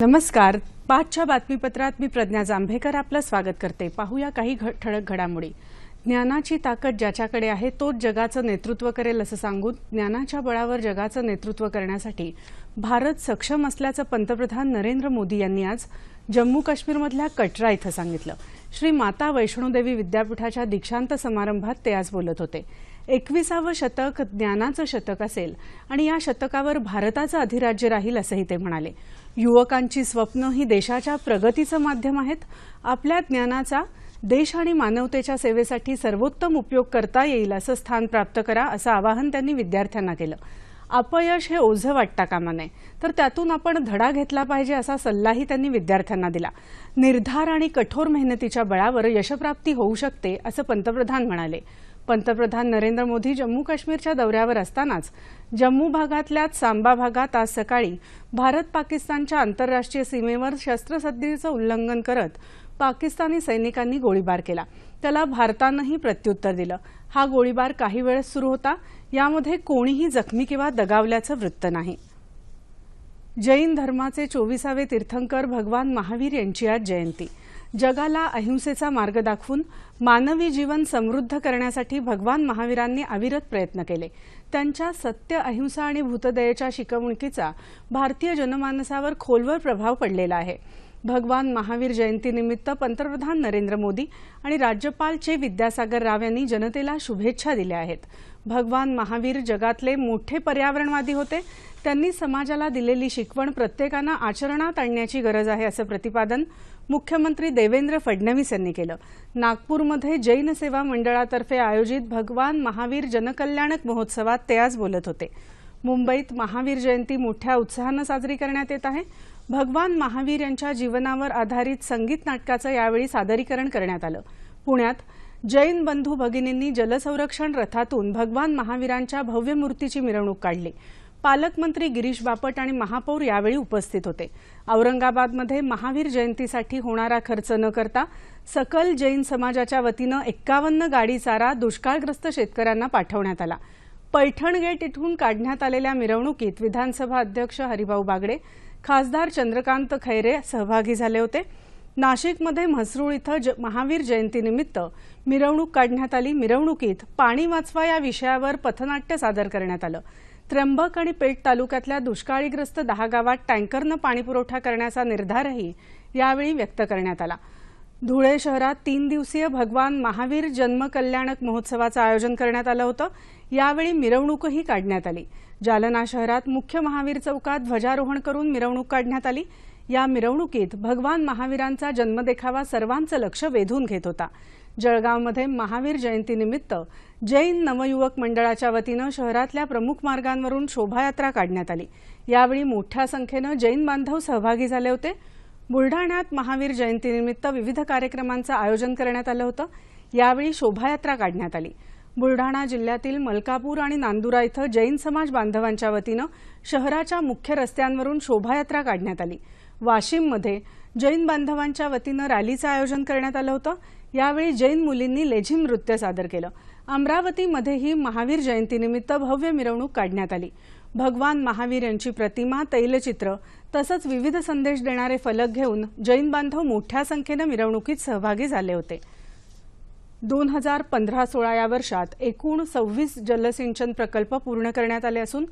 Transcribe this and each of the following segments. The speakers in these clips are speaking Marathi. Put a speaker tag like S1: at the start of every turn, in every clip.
S1: नमस्कार. पाचच्या बातमीपत्रात मी प्रज्ञा जांभेकर आपलं स्वागत करते. पाहूया काही घ- ठळक घडामोडी. ज्ञानाची ताकद ज्याच्याकडे आहे तोच जगाचं नेतृत्व करेल असं सांगून ज्ञानाच्या बळावर जगाचं नेतृत्व करण्यासाठी भारत सक्षम असल्याचं पंतप्रधान नरेंद्र मोदी यांनी आज जम्मू काश्मीरमधल्या कटरा इथं सांगितलं. श्री माता वैष्णोदेवी विद्यापीठाच्या दीक्षांत समारंभात ते आज बोलत होते. एकविसावं शतक ज्ञानाचं शतक असेल आणि या शतकावर भारताचं अधिराज्य राहील असंही ते म्हणाले. युवकांची स्वप्न ही देशाच्या प्रगतीचं माध्यम आहेत. आपल्या ज्ञानाचा देश आणि मानवतेच्या सेवेसाठी सर्वोत्तम उपयोग करता येईल असं स्थान प्राप्त करा असं आवाहन त्यांनी विद्यार्थ्यांना केलं. अपयश हे ओझं वाटता कामा नये तर त्यातून आपण धडा घेतला पाहिजे असा सल्लाही त्यांनी विद्यार्थ्यांना दिला. निर्धार आणि कठोर मेहनतीच्या बळावर यशप्राप्ती होऊ शकते असं पंतप्रधान म्हणाले. पंतप्रधान नरेंद्र मोदी जम्मू काश्मीरच्या दौऱ्यावर असतानाच जम्मू भागातल्याच सांबा भागात आज सकाळी भारत पाकिस्तानच्या आंतरराष्ट्रीय सीमेवर शस्त्रसंधीचं उल्लंघन करत पाकिस्तानी सैनिकांनी गोळीबार केला. त्याला भारतानंही प्रत्युत्तर दिलं. हा गोळीबार काही वेळ सुरू होता. यामध्ये कोणीही जखमी किंवा दगावल्याचं वृत्त नाही. जैन धर्माचे चोवीसावे तीर्थंकर भगवान महावीर यांची आज जयंती. जगाला अहिंसेचा मार्ग दाखवून मानवी जीवन समृद्ध करण्यासाठी भगवान महावीरांनी अविरत प्रयत्न केले. त्यांच्या सत्य अहिंसा आणि भूतदयेच्या शिकवणुकीचा भारतीय जनमानसावर खोलवर प्रभाव पडलेला आहे. भगवान महावीर जयंतीनिमित्त पंतप्रधान नरेंद्र मोदी आणि राज्यपाल चे विद्यासागर राव यांनी जनतेला शुभेच्छा दिल्या आहेत. भगवान महावीर जगातले मोठे पर्यावरणवादी होते. त्यांनी समाजाला दिलेली शिकवण प्रत्येकानं आचरणात आणण्याची गरज आहे असं प्रतिपादन मुख्यमंत्री देवेंद्र फडणवीस यांनी केलं. नागपूरमध्ये जैन सेवा मंडळातर्फे आयोजित भगवान महावीर जनकल्याणक महोत्सवात ते आज बोलत होते. मुंबईत महावीर जयंती मोठ्या उत्साहानं साजरी करण्यात येत आहे. भगवान महावीर यांच्या जीवनावर आधारित संगीत नाटकाचं यावेळी सादरीकरण करण्यात आलं. पुण्यात जैन बंधू भगिनींनी जलसंरक्षण रथातून भगवान महावीरांच्या भव्य मूर्तीची मिरवणूक काढली. पालकमंत्री गिरीश बापट आणि महापौर यावेळी उपस्थित होते. औरंगाबादमध्ये महावीर जयंतीसाठी होणारा खर्च न करता सकल जैन समाजाच्या वतीनं एक्कावन्न गाडी चारा दुष्काळग्रस्त शेतकऱ्यांना पाठवण्यात आला. पैठण गेट इथून काढण्यात आलेल्या मिरवणुकीत विधानसभा अध्यक्ष हरिभाऊ बागडे खासदार चंद्रकांत खैरे सहभागी झाले होते. नाशिकमध्ये म्हसरूळ इथं ज महावीर जयंतीनिमित्त मिरवणूक काढण्यात आली. मिरवणुकीत पाणी वाचवा या विषयावर पथनाट्य सादर करण्यात आलं. त्र्यंबक आणि पेठ तालुक्यातल्या दुष्काळीग्रस्त दहा गावात टँकरनं पाणीपुरवठा करण्याचा निर्धारही यावेळी व्यक्त करण्यात आला. धुळे शहरात तीन दिवसीय भगवान महावीर जन्म कल्याणक महोत्सवाचं आयोजन करण्यात आलं होतं. यावेळी मिरवणूकही काढण्यात आली. जालना शहरात मुख्य महावीर चौकात ध्वजारोहण करून मिरवणूक काढण्यात आली. या मिरवणुकीत भगवान महावीरांचा जन्मदेखावा सर्वांचं लक्ष वेधून घेत होता. जळगावमध्ये महावीर जयंतीनिमित्त जैन नवयुवक मंडळाच्या वतीनं शहरातल्या प्रमुख मार्गांवरून शोभायात्रा काढण्यात आली. यावेळी मोठ्या संख्येनं जैन बांधव सहभागी झाले होते. बुलढाण्यात महावीर जयंतीनिमित्त विविध कार्यक्रमांचं आयोजन करण्यात आलं होतं. यावेळी शोभायात्रा काढण्यात आली. बुलढाणा जिल्ह्यातील मलकापूर आणि नांदुरा इथं जैन समाज बांधवांच्या वतीनं शहराच्या मुख्य रस्त्यांवरून शोभायात्रा काढण्यात आली. वाशिममध्ये जैन बांधवांच्या वतीनं रॅलीचं आयोजन करण्यात आलं होतं. यावेळी जैन मुलींनी लेझिम नृत्य सादर केलं. अमरावतीमध्येही महावीर जयंतीनिमित्त भव्य मिरवणूक काढण्यात आली. भगवान महावीर यांची प्रतिमा तैलचित्र तसंच विविध संदेश देणारे फलक घेऊन जैन बांधव मोठ्या संख्येनं मिरवणुकीत सहभागी झाले होते. दोन हजार पंधरा सोळा या वर्षात एकूण सव्वीस जलसिंचन प्रकल्प पूर्ण करण्यात आले असून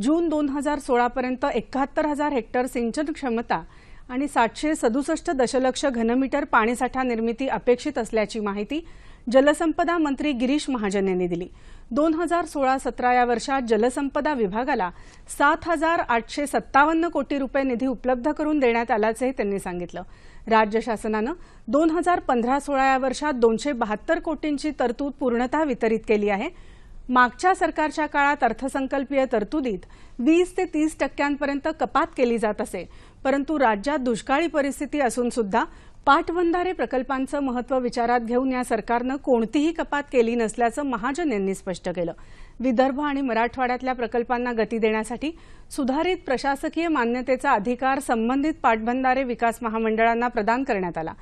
S1: जून दोन हजार सोळापर्यंत एकाहत्तर हजार हेक्टर सिंचन क्षमता आणि सातशे सदुसष्ट दशलक्ष घनमीटर पाणीसाठा निर्मिती अपेक्षित असल्याची माहिती जलसंपदा मंत्री गिरीश महाजन यांनी दिली. दोन हजार सोळा सतरा या वर्षात जलसंपदा विभागाला सात हजार आठशे सत्तावन्न कोटी रुपये निधी उपलब्ध करून देण्यात आल्याचंही त्यांनी सांगितलं. राज्य शासनानं दोन हजार पंधरा सोळा या वर्षात दोनशे बहात्तर कोटींची तरतूद पूर्णतः वितरित केली आहे. मागच्या सरकारच्या काळात अर्थसंकल्पीय तरतुदीत वीस ते तीस टक्क्यांपर्यंत कपात केली जात असे. परंतु राज्यात दुष्काळी परिस्थिती असून सुद्धा पाटबंधारे प्रकल्पांचं महत्त्व विचारात घेऊन या सरकारनं कोणतीही कपात केली नसल्याचं महाजन यांनी स्पष्ट केलं. विदर्भ आणि मराठवाड्यातल्या प्रकल्पांना गती देण्यासाठी सुधारित प्रशासकीय मान्यतेचा अधिकार संबंधित पाटबंधारे विकास महामंडळांना प्रदान करण्यात आला.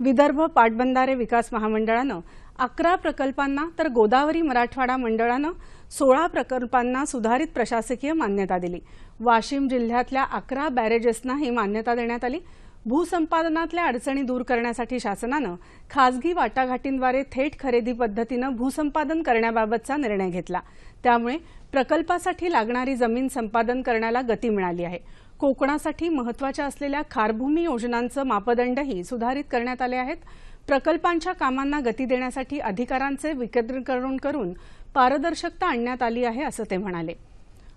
S1: विदर्भ पाटबंधारे विकास महामंडळानं अकरा प्रकल्पांना तर गोदावरी मराठवाडा मंडळानं सोळा प्रकल्पांना सुधारित प्रशासकीय मान्यता दिली. वाशिम जिल्ह्यातल्या अकरा बॅरेजेसना ही मान्यता देण्यात आली. भूसंपादनातल्या अडचणी दूर करण्यासाठी शासनानं खासगी वाटाघाटींद्वारे थेट खरेदी पद्धतीनं भूसंपादन करण्याबाबतचा निर्णय घेतला. त्यामुळे प्रकल्पासाठी लागणारी जमीन संपादन करण्याला गती मिळाली आहे. कोकणासाठी महत्त्वाच्या असलेल्या खारभूमी योजनांचं मापदंडही सुधारित करण्यात आले आहेत. प्रकल्पांच्या कामांना गती देण्यासाठी अधिकारांचे विकेंद्रीकरण करून पारदर्शकता आणण्यात आली आहे असं ते म्हणाले.